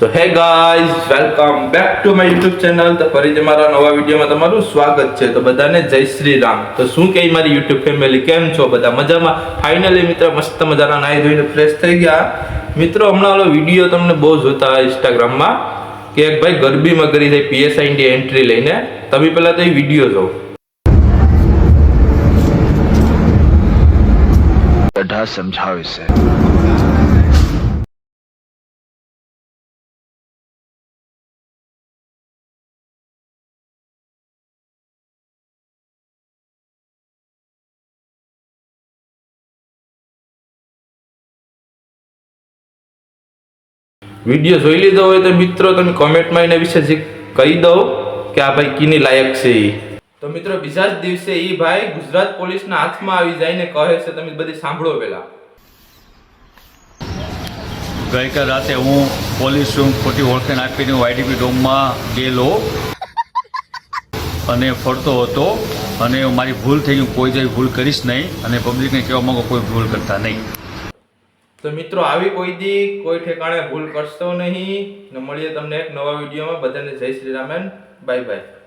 So hey guys welcome back to my YouTube channel તો ફરી તમારા નવા વિડીયોમાં તમારું સ્વાગત છે. તો બધાને જય શ્રી રામ. તો શું કહે મારી યુટ્યુબ ફેમિલી કેમ છો? બધા મજામાં? ફાઇનલી મિત્ર, મસ્ત મજાના નાહી ધોઈને ફ્રેશ થઈ ગયા. મિત્રો, હમણાં ઓલો વીડિયો તમને બહુ જોતા ઇન્સ્ટાગ્રામમાં કે એક ભાઈ ગરબીમાં કરી થઈ પીએસઆઈ ની એન્ટ્રી લઈને. તમે પહેલાં તો એ વીડિયો જો સમજાવે છે. વીડિયો જોઈ લીધો હોય તો મિત્રો તમે કોમેન્ટમાં એના વિશે જે કહી દો કે આ ભાઈ કીની લાયક છે તો મિત્રો બીજા જ દિવસે એ ભાઈ ગુજરાત પોલીસના હાથમાં આવી જઈને કહે છે, તમે બધી સાંભળો પેલા ગઈકાલ રાતે હું પોલીસ રૂમ ખોટી ઓળખાણ આપીને વાયડીપી ડોમમાં ગયેલો અને ફરતો હતો અને મારી ભૂલ થઈ હું કોઈ જેવી ભૂલ કરીશ નહીં અને પબ્લિકને કહેવા માંગો કોઈ ભૂલ કરતા નહીં. તો મિત્રો, આવી કોઈ દી કોઈ ઠેકાણે ભૂલ કરશો નહીં. ને મળીએ તમને એક નવા વિડીયોમાં. બધાને જય શ્રી રામન બાય બાય.